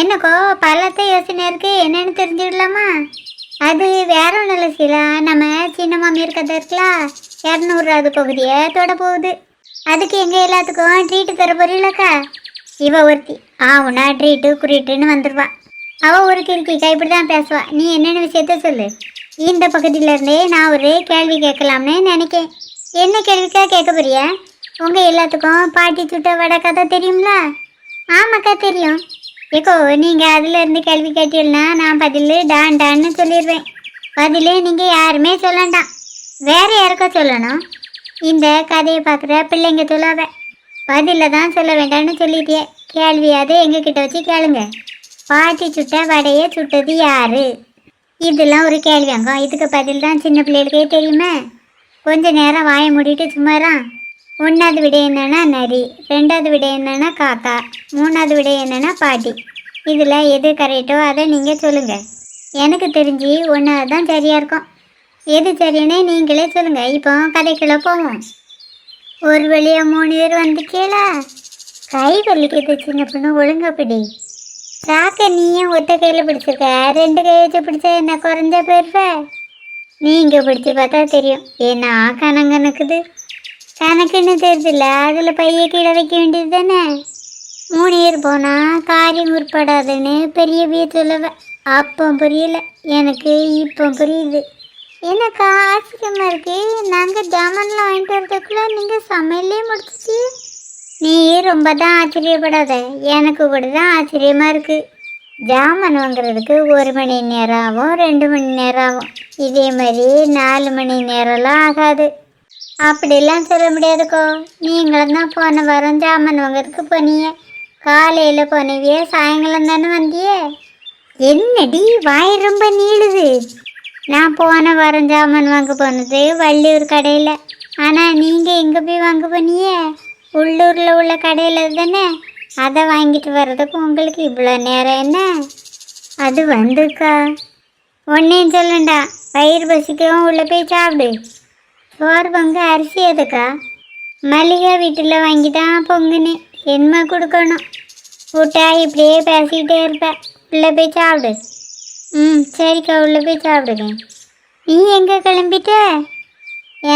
என்னக்கோ பள்ளத்தை யோசனை இருக்கு. என்னன்னு தெரிஞ்சுக்கலாமா? அது வேற ஒன்றும் இல்லை சீலா. நம்ம சின்ன மாமி இருக்கிறது இருக்கலாம் இரநூறாவது பகுதியை தொட போகுது. அதுக்கு எங்கள் எல்லாத்துக்கும் ட்ரீட்டு தர போறீங்களக்கா? இவ ஒருத்தி. ஆவுனா ட்ரீட்டு குறிட்டுன்னு வந்துடுவா அவள் ஒரு கிறுக்கிக்கா இப்படி தான் பேசுவா. நீ என்னென்ன விஷயத்த சொல்லு? இந்த பகுதியிலேருந்தே நான் ஒரு கேள்வி கேட்கலாம்னு நினைக்கேன். என்ன கேள்விக்கா கேட்க போறியா? உங்கள் எல்லாத்துக்கும் பாட்டி சுட்ட வடை கதை தெரியுங்களா ஆமாக்கா தெரியும். ஏக்கோ நீங்க அதுல இருந்து கேள்வி கேட்டீங்கன்னா நான் பதில் டான் டான்னு சொல்லிடுவேன் பதிலே நீங்க யாருமே சொல்லண்டாம். வேற யாருக்கோ சொல்லணும். இந்த கதையை பார்க்குற பிள்ளைங்க சொல்லாத பதில தான் சொல்ல வேண்டாம்னு சொல்லிட்டியே. கேள்வியாவது எங்ககிட்ட வச்சு கேளுங்க. பாட்டி சுட்ட வடையை சுட்டது யாரு? இதெல்லாம் ஒரு கேள்வியாங்க இதுக்கு பதில் தான் சின்ன பிள்ளைகளுக்கே தெரியுமே. கொஞ்ச நேரம் வாயை மூடிட்டு சும்மாறான் ஒன்றாவது விடை என்னென்னா நரி ரெண்டாவது விடை என்னென்னா காக்கா மூணாவது விடை என்னென்னா பாட்டி. இதில் எது கரெக்டோ அதை நீங்கள் சொல்லுங்கள் எனக்கு தெரிஞ்சு ஒன்றாவது தான் சரியாக இருக்கும். எது சரின்னு நீங்களே சொல்லுங்கள் இப்போ கதைக்குள்ளே போவோம். ஒரு வழியாக மூணு பேர் வந்துட்டீங்களா கை வலிக்குது சின்ன பொண்ணு ஒழுங்கா பிடி. காக்கா நீ ஏன் ஒத்த கையில் பிடிச்சிருக்க. ரெண்டு கை வச்சு பிடிச்சா என்ன குறைஞ்ச போயிருப்ப இங்கே பிடிச்சி பார்த்தா தெரியும். ஏன்னா கணங்கனுக்குது கணக்குன்னு தெரியுதுல்ல அதில் பைய கீழே வைக்க வேண்டியது தானே? மூணு பேர் போனால் காரியம் உட்படாதுன்னு பெரிய வீட்டுல அப்போ புரியல எனக்கு இப்போ புரியுது. எனக்கு ஆச்சரியமாக இருக்குது நாங்கள் ஜாமான்லாம் வாங்கிட்டு வரதுக்குள்ள நீங்கள் சமையலே முடிச்சிச்சு? நீ ரொம்ப தான் ஆச்சரியப்படாத எனக்கு கூட தான் ஆச்சரியமாக இருக்குது ஜாமான் வாங்குறதுக்கு ஒரு மணி நேரம் ஆகும் ரெண்டு மணி நேரம் ஆகும். இதே மாதிரி நாலு மணி நேரம்லாம் ஆகாது. அப்படிலாம் சொல்ல முடியாதுக்கோ. நீங்களும் தான் போன வாரம் ஜாமான் வாங்குறதுக்கு போனீங்க. காலையில் போனவியே சாயங்காலம் தானே வந்தியே என்னடி வாய் ரொம்ப நீளுது. நான் போன வாரம் ஜாமான் வாங்க போனது வள்ளியூர் கடையில். ஆனால் நீங்கள் எங்கே போய் வாங்க போனியே உள்ளூரில் உள்ள கடையில் தானே? அதை வாங்கிட்டு வர்றதுக்கு உங்களுக்கு இவ்வளோ நேரம் என்ன? அது வந்துக்கா ஒன்றையும் சொல்லண்டா வயிறு பசிக்கவும் உள்ளே போய் சாப்பிடு. சோறு பொங்க அரிசி எதுக்கா? மல்லிகை வீட்டில் வாங்கி தான் பொங்குனேன் என்ன கொடுக்கணும்? விட்டா இப்படியே பேசிக்கிட்டே இருப்பேன் உள்ளே போய் சாப்பிடு. ம் சரிக்கா உள்ளே போய் சாப்பிடுங்க. நீ எங்கே கிளம்பிட்ட?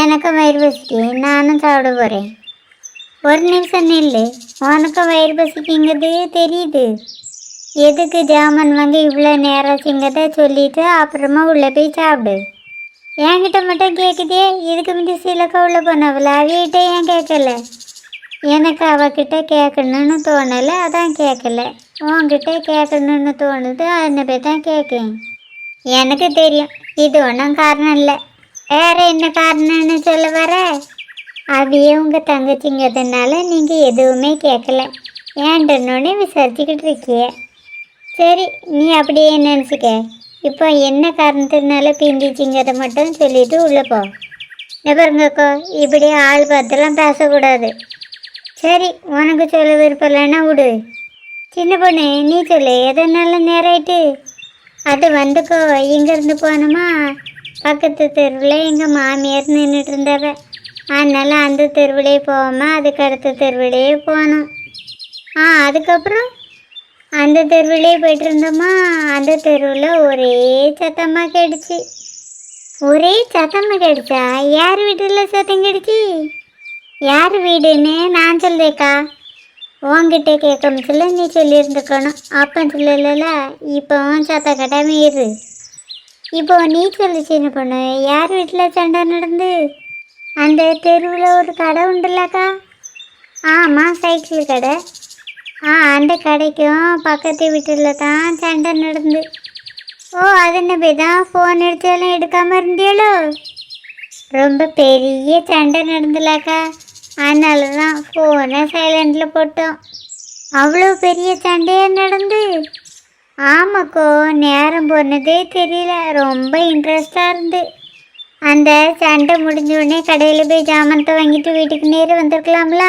எனக்கும் வயிறு பசிக்கு. நானும் சாப்பிட போகிறேன் ஒரு நிமிஷம் நில்லு. உனக்கும் வயிறு பசிக்குங்கிறது தெரியுது. எதுக்கு ஜாமான் வாங்கி இவ்வளோ நேரம் சிங்கத்தை சொல்லிட்டு அப்புறமா உள்ளே போய் சாப்பிடு. என்கிட்ட மட்டும் கேட்குதே இதுக்கு முந்தி சிலக்க உள்ள போனவள அவகிட்ட ஏன் கேட்கல எனக்கு அவகிட்ட கேட்கணும்னு தோணலை அதான் கேட்கல உன்கிட்ட கேட்கணும்னு தோணுது அதனை போய் தான் கேட்கேன் எனக்கு தெரியும் இது ஒன்றும் காரணம் இல்லை. வேற என்ன காரணம்னு சொல்ல வர? அவையே உங்கள் தங்கச்சிங்கிறதுனால நீங்கள் எதுவுமே கேட்கல ஏன்டனோடனே விசாரிச்சுக்கிட்டு இருக்கிய? சரி நீ அப்படியே நினச்சிக்க. இப்போ என்ன காரணத்தினால பிந்திச்சிங்கிறத மட்டும் சொல்லிட்டு உள்ளே போ. இந்த பாருங்கக்கோ இப்படி ஆள் பார்த்துலாம் பேசக்கூடாது. சரி உனக்கு சொல்ல விருப்பம் இல்லைன்னா விடு. சின்ன பொண்ணு நீ சொல்லு எதனால நேராயிட்டு. அது வந்துக்கோ இங்கேருந்து போனோமா பக்கத்து தெருவில் எங்கள் மாமியார் நின்றுட்டு இருந்தாவ அதனால அந்த தெருவிலே போகாமல் அதுக்கு அடுத்த தெருவிலே போனோம் ஆ அதுக்கப்புறம்? அந்த தெருவிலே போயிட்டு இருந்தோமா அந்த தெருவில் ஒரே சத்தமாக கேடுச்சு ஒரே சத்தமாக கேடுச்சா யார் வீட்டில் சத்தம் கேடுச்சு யார் வீடுன்னு நான் சொல்லுதேக்கா உன்கிட்ட கேட்க சொல்ல நீ சொல்லியிருந்துக்கணும் அப்போ சொல்லல இப்போ சத்தம் கட்டாம இரு இப்போ நீ சொல்லு சின்ன பொண்ணு? யார் வீட்டில் சண்டை நடந்து? அந்த தெருவில் ஒரு கடை உண்டுல்லக்கா. ஆமாம் சைக்கிள் கடை. ஆ அந்த கடைக்கும் பக்கத்து வீட்டில் தான் சண்டை நடந்து. ஓ அதென்ன போய் தான் ஃபோன் எடுத்தாலும் எடுக்காமல் இருந்தியளோ ரொம்ப பெரிய சண்டை நடந்துலாக்கா. அதனால தான் ஃபோனை சைலண்டில் போட்டோம். அவ்வளோ பெரிய சண்டையாக நடந்து? ஆமாக்கோ நேரம் போனதே தெரியல. ரொம்ப இன்ட்ரெஸ்டாக இருந்து. அந்த சண்டை முடிஞ்ச உடனே கடையில் போய் ஜாமானத்தை வாங்கிட்டு வீட்டுக்கு நேரம் வந்திருக்கலாம்ல?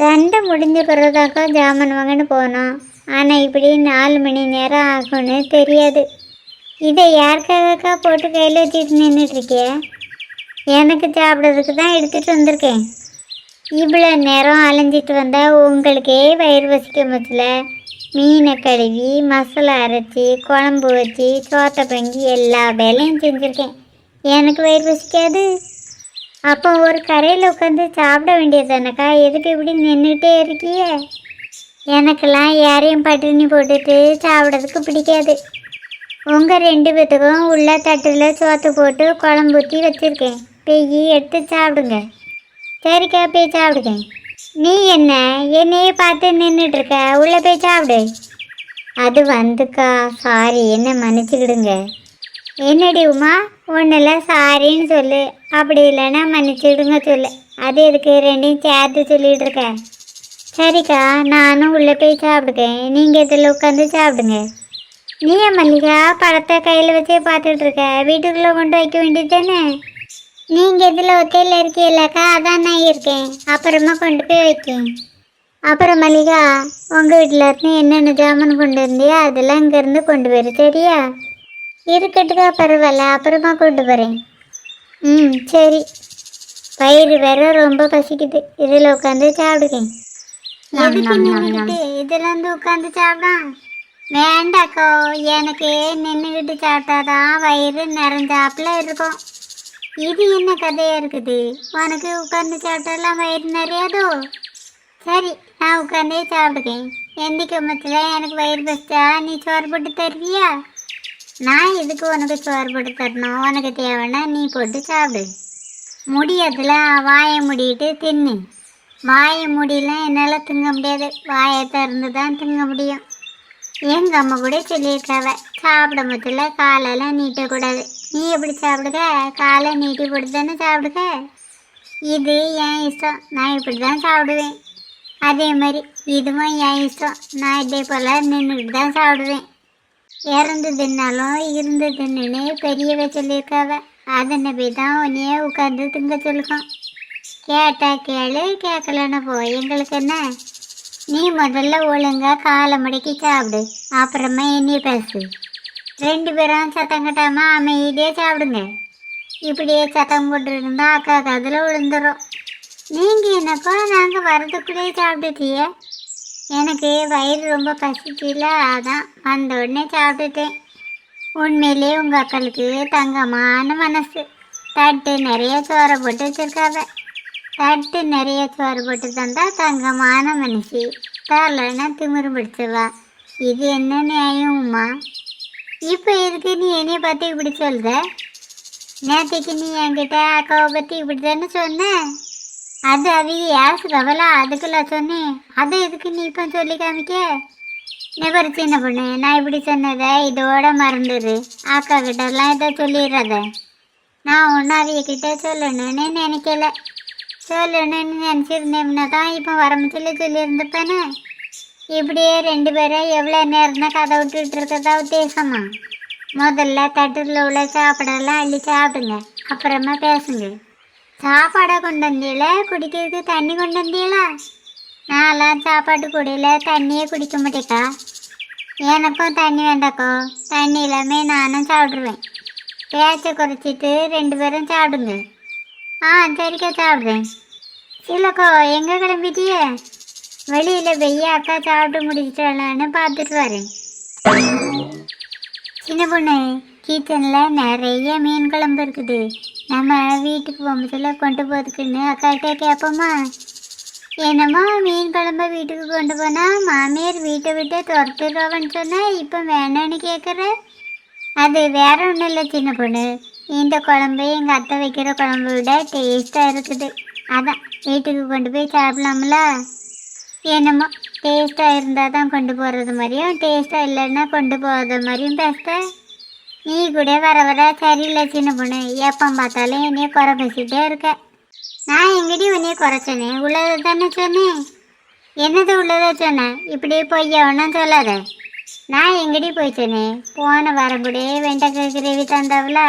சண்டை முடிஞ்ச பிறகுதாக்கா ஜாமான் வாங்கன்னு போனோம். ஆனால் இப்படி நாலு மணி நேரம் ஆகும்னு தெரியாது. இதை யாருக்காகக்கா போட்டு கையில் வச்சுட்டு நின்றுட்டுருக்கிய எனக்கு சாப்பிட்றதுக்கு தான் எடுத்துகிட்டு வந்திருக்கேன். இவ்வளோ நேரம் அலைஞ்சிட்டு வந்தால் உங்களுக்கே வயிறு வசிக்க முச்சில மீனை கழுவி மசாலா அரைச்சி குழம்பு வச்சு சோத்தை பங்கி எல்லா வேலையும் செஞ்சுருக்கேன். எனக்கு வயிறு வசிக்காது. அப்போ ஒரு கரையில் உட்காந்து சாப்பிட வேண்டியதானக்கா எதுக்கு இப்படி நின்றுட்டே இருக்கியே எனக்கெல்லாம் யாரையும் பட்டினி போட்டுட்டு சாப்பிட்றதுக்கு பிடிக்காது. உங்கள் ரெண்டு பேத்துக்கும் உள்ள தட்டில் சோத்து போட்டு குழம்பு ஊற்றி வச்சுருக்கேன். பெய்யி எடுத்து சாப்பிடுங்க. சரிக்கா போய் சாப்பிடுங்க. நீ என்ன? என்னையே பார்த்து நின்றுட்டுருக்க உள்ளே போய் சாப்பிடு. அது வந்துக்கா. சாரி என்ன மன்னிச்சுக்கிடுங்க. என்னடி உமா? ஒன்றில் சாரின்னு சொல்லு. அப்படி இல்லைன்னா மன்னிச்சிடுங்க சொல்லு. அது எதுக்கு? ரெண்டையும் சேர்த்து சொல்லிட்டு இருக்கேன் சரிக்கா நானும் உள்ளே போய் சாப்பிடுக்கேன். நீங்கள் இதில் உட்காந்து சாப்பிடுங்க. நீ மல்லிகா பழத்தை கையில் வச்சே பார்த்துட்டு இருக்க? வீட்டுக்குள்ளே கொண்டு வைக்க வேண்டியது தானே? நீங்கள் இதில் ஒத்தையில் இருக்கீங்களாக்கா? அதான் நான் இருக்கேன். அப்புறமா கொண்டு போய் வைக்கேன். அப்புறம் மல்லிகா உங்கள் வீட்டில் இருந்து என்னென்ன ஜாமான் கொண்டு வந்தியோ அதெல்லாம் இங்கேருந்து கொண்டு வரு சரியா? இருக்கட்டுக்கா பரவாயில்ல. அப்புறமா கொண்டு வரேன் ம் சரி. வயிறு வேற ரொம்ப பசிக்குது. இதில் உட்காந்து சாப்பிடுங்க. எதுக்கு நின்றுக்கிட்டு இதில் வந்து உட்காந்து சாப்பிடான் வேண்டாக்கோ எனக்கு நின்றுக்கிட்டு சாப்பிட்டாதான் வயிறு நிறைஞ்சாப்புல இருக்கும். இது என்ன கதையா இருக்குது? உனக்கு உட்காந்து சாப்பிட்டாலாம் வயிறு நிறையாதோ? சரி நான் உட்காந்தே சாப்பிடுக்கேன். எந்திக்க மச்சில் எனக்கு வயிறு பசிச்சா நீ சோறு போட்டு தருவியா? நான் எதுக்கு உனக்கு சோறு போட்டு தரணும்? உனக்கு தேவைன்னா நீ போட்டு சாப்பிடு. முடியாதுல வாயை மூடிட்டு தின்னு. வாயை முடியலாம் என்னால் திங்க முடியாது. வாயை திறந்து தான் திங்க முடியும். எங்கள் அம்மா கூட சொல்லியிருக்காவ சாப்பிட மொத்தல காலெல்லாம் நீட்டக்கூடாது நீ எப்படி சாப்பிடுக? காலை நீட்டி போட்டு தானே சாப்பிடுக? இது என் இஷ்டம். நான் இப்படி தான் சாப்பிடுவேன். அதே மாதிரி இதுவும் என் இஷ்டம். நான் இதே போல் நின்றுக்கிட்டு தான் சாப்பிடுவேன். இறந்து தின்னாலும் இருந்து தின்னுன்னு பெரியவ சொல்லியிருக்காவ. அதனை போய் தான் உன்னையே உட்காந்து திங்க சொல்லுக்கோம் கேட்டா கேளு கேட்கலன்னு போ எங்களுக்கு என்ன? நீ முதல்ல ஒழுங்கா காலை மடக்கி சாப்பிடு. அப்புறமா என்னைய பேசு. ரெண்டு பேரும் சத்தம் கட்டாமல் அமைதியாக சாப்பிடுங்க. இப்படியே சத்தம் போட்டு இருந்தா அக்கா கதில் விழுந்துடும் நீங்கள் என்னப்பா நாங்கள் வரதுக்குள்ளேயே சாப்பிட்டுட்டியே? எனக்கு வயிறு ரொம்ப பசிக்கல அதான் வந்த உடனே சாப்பிட்டுட்டேன். உண்மையிலே உங்கள் அக்களுக்கு தங்கமான மனசு. தட்டு நிறைய சோறை போட்டு வச்சிருக்காவ. தட்டு நிறைய சோறு போட்டு தந்தா தங்கமான மனுஷி தரலன்னா திமிரு பிடிச்சவா இது என்ன நியாயம் உமா இப்போ எதுக்கு நீ என்னைய பற்றி இப்படி சொல்ற? நேற்றுக்கு நீ என்கிட்ட அக்காவை பற்றி இப்படி தானே சொன்ன? அது அது ஏசு கவலை அதுக்குள்ள சொன்னேன் அது எதுக்கு நீ இப்போ சொல்லி காமிக்க? நெபர் சின்ன பொண்ணு நான் இப்படி சொன்னதை இதோட மறந்துடு அக்கா கிட்டலாம் இதை சொல்லிடுறத. நான் ஒன்றும் அவிய கிட்ட சொல்லணும்னு நினைக்கல. சொல்லணும்னு நினச்சிருந்தேன்னா தான் இப்போ வரமத்தில் சொல்லியிருந்தப்பேனே. இப்படியே ரெண்டு பேரும் எவ்வளோ நேரம் தான் கதை விட்டுட்டு இருக்கதா உத்தேசமா. முதல்ல தட்டில் உள்ள சாப்பாடெல்லாம் அள்ளி சாப்பிடுங்க. அப்புறமா பேசுங்க. சாப்பாடை கொண்டு வந்தீங்கள குடிக்கிறதுக்கு தண்ணி கொண்டு வந்தீங்களா நான்லாம் சாப்பாட்டு குடியில தண்ணியே குடிக்க மாட்டேக்கா. எனக்கும் தண்ணி வேண்டாக்கோ. தண்ணி இல்லாமே நானும் சாப்பிட்ருவேன் பேச்சை குறைச்சிட்டு ரெண்டு பேரும் சாப்பிடுங்க. ஆ சரிக்கா சாப்பிட்றேன். இல்லைக்கோ எங்கே கிளம்பிட்டியே? வெளியில் வெய்ய அக்கா சாப்பிட்டு முடிச்சிட்டாளான்னு பார்த்துட்டு வரேன். சின்ன பொண்ணு கிச்சனில் நிறைய மீன் குழம்பு இருக்குது. நம்ம வீட்டுக்கு போகும்போதுல கொண்டு போகிறதுக்குன்னு அக்காக்கிட்ட கேட்போமா என்னமோ மீன் குழம்ப வீட்டுக்கு கொண்டு போனால் மாமியார் வீட்டை விட்டு துரத்துடுறோன்னு சொன்னால் இப்போ வேணான்னு கேட்குற அது வேற ஒன்றும் இல்லை சின்ன பொண்ணு. இந்த குழம்பு எங்கள் அத்தை வைக்கிற குழம்பு விட டேஸ்ட்டாக இருக்குது. அதான் வீட்டுக்கு கொண்டு போய் சாப்பிடலாம்ல? என்னமோ டேஸ்ட்டாக இருந்தால் தான் கொண்டு போகிறது மாதிரியும் டேஸ்ட்டாக இல்லைன்னா கொண்டு போகிறது மாதிரியும் பெஸ்ட்டாக நீ கூட வர வர சரியில்லை சின்ன பொண்ணு. எப்போ பார்த்தாலும் என்னைய குறை பேசிட்டே இருக்க. நான் எங்கடி உன்னைய குறைச்சனே உள்ளதை தானே சொன்னேன்? என்னது உள்ளதை சொன்னேன் இப்படி பொய்ய ஒன்றும் சொல்லாத. நான் எங்கடி போய் சொன்னேன்? போன வாரம் கூட வெண்டைக்காய் கிரேவி தந்தவள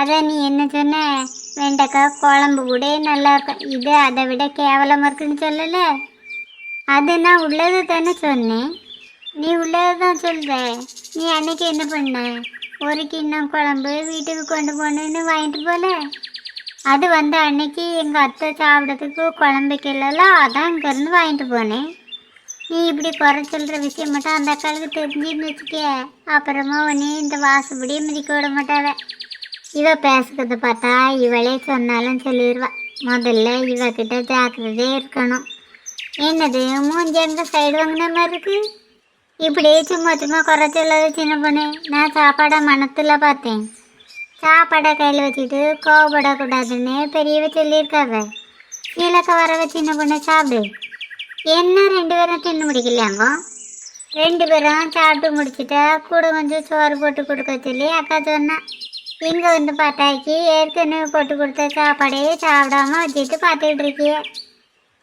அதை நீ என்ன சொன்ன? வெண்டைக்காய் குழம்பு கூட நல்லா இருக்கும். இது அதை விட கேவலமாக இருக்குன்னு சொல்லலை. அது நான் உள்ளதை தானே சொன்னேன். நீ உள்ளதை தான் சொல்கிற நீ அன்னைக்கு என்ன பண்ண? ஒரு கிண்ணம் குழம்பு வீட்டுக்கு கொண்டு போனேன்னு வாங்கிட்டு போல. அது வந்த அன்னைக்கு எங்கள் அத்தை சாப்பிட்றதுக்கு குழம்பு வைக்கல அதான் இங்கேருந்து வாங்கிட்டு போனேன். நீ இப்படி குறை சொல்கிற விஷயம் மட்டும் அந்த அக்காளுக்கு தெரிஞ்சுன்னு வச்சுக்க அப்புறமா உன்னே இந்த வாசப்படியே மிதிக்க விட மாட்டாவ. இவ பேசுகிறத பார்த்தா இவளே சொன்னாலும் சொல்லிடுவா முதல்ல இவகிட்ட ஜாக்கிரதையே இருக்கணும். என்னது மூஞ்சி எங்க சைடு வாங்கின மாதிரி இருக்குது இப்படியே சும்மா சும்மா குறை சின்ன பொண்ணு. நான் சாப்பாடை மனத்தில் பார்த்தேன். சாப்பாடை கையில் வச்சுட்டு கோவப்படக்கூடாதுன்னு பெரியவ சொல்லியிருக்காவ. கீழக்க வரவ சின்ன பொண்ணு சாப்பிடு. என்ன ரெண்டு பேரும் தின்னு முடிக்கலையாங்கோ ரெண்டு பேரும் சாப்பிட்டு முடிச்சுட்டா கூட கொஞ்சம் சோறு போட்டு கொடுக்க சொல்லி அக்கா சொன்னான் இங்கே வந்து பார்த்தாக்கி ஏற்கனவே போட்டு கொடுத்த சாப்பாடே சாப்பிடாம வச்சுட்டு பார்த்துக்கிட்டு இருக்கிய.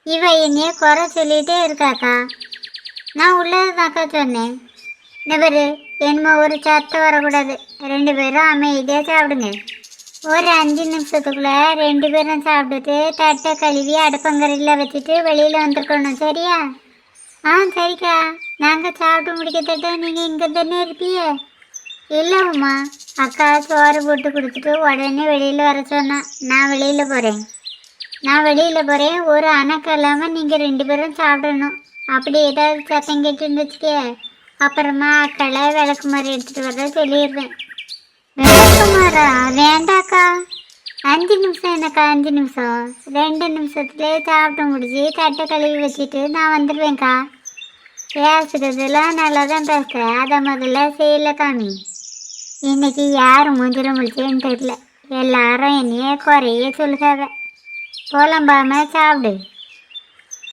இவ என்னைய குறை சொல்லிகிட்டே இருக்காக்கா நான் உள்ளதுதாக்கா சொன்னேன். நபரு என்னமோ ஒரு சத்தம் வரக்கூடாது. ரெண்டு பேரும் அமைதியாக சாப்பிடுங்க. ஒரு அஞ்சு நிமிஷத்துக்குள்ள ரெண்டு பேரும் சாப்பிட்டுட்டு தட்டை கழுவி அடுப்பங்கரையில் வச்சுட்டு வெளியில் வந்துருக்கணும் சரியா? ஆ சரிக்கா. நாங்கள் சாப்பிட்டு முடிக்கத்தட்ட நீங்கள் இங்கே தானே இருப்பியே இல்லை உமா. அக்கா சோறு போட்டு கொடுத்துட்டு உடனே வெளியில் வர சொன்னான் நான் வெளியில் போகிறேன் நான் வெளியில் போகிறேன் ஒரு அணக்கம் இல்லாமல் நீங்கள் ரெண்டு பேரும் சாப்பிடணும். அப்படி ஏதாவது சத்தம் கேட்டுன்னு வச்சுக்க அப்புறமா அக்களை விளக்கு மாதிரி எடுத்துகிட்டு வர சொல்லிடுறேன். விளக்குமாரா வேண்டாக்கா. அஞ்சு நிமிஷம் என்னக்கா அஞ்சு நிமிஷம்? ரெண்டு நிமிஷத்துலேயே சாப்பிட்டு முடிச்சு தட்டை கழுவி வச்சுட்டு நான் வந்துடுவேன்க்கா. பேசுறதுலாம் நல்லா தான் பேசுகிறேன் அதை முதல்ல செய்யலக்கா நீ. இன்னைக்கு யார் மூஞ்சில முடிச்சேன்னு தெரியல. எல்லாரும் என்னையே குறைய சொல்லுகாத புலம்பாம சாப்பிடு.